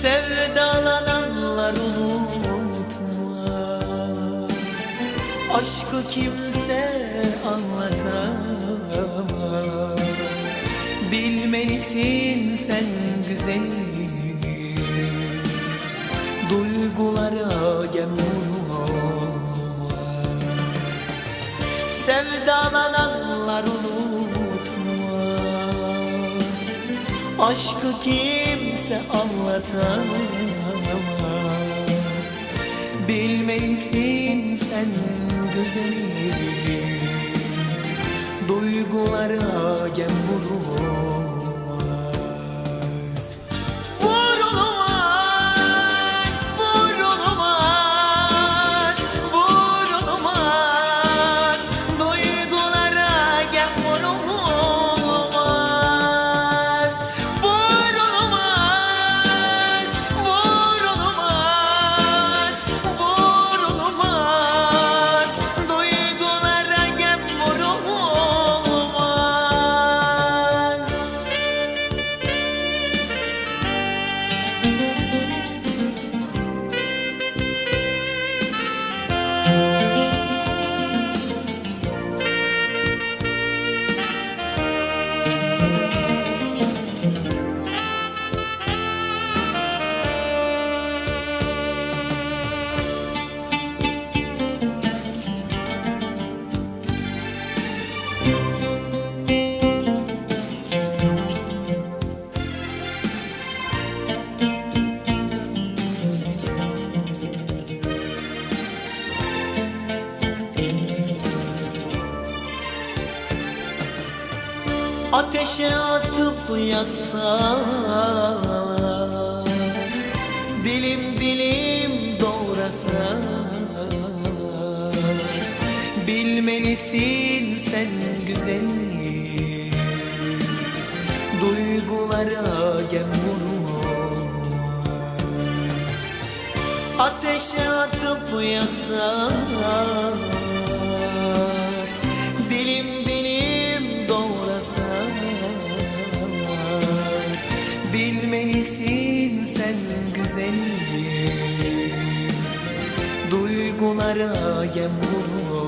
Sevdalananlar unutmaz. Aşkı kimse anlatamaz. Bilmelisin sen güzelim. Duygulara gem olmaz. Sevdalananlar unutmaz. Aşkı kimse anlatamaz Bilmelisin sen güzelim Duygulara gem vurulmaz Ateşe atıp yaksalar Dilim dilim doğrasalar. Bilmelisin sen güzelim Duygulara gem vurmaz. Ateşe atıp yaksalar Bilmelisin sen güzelim Duygulara yem vurulmaz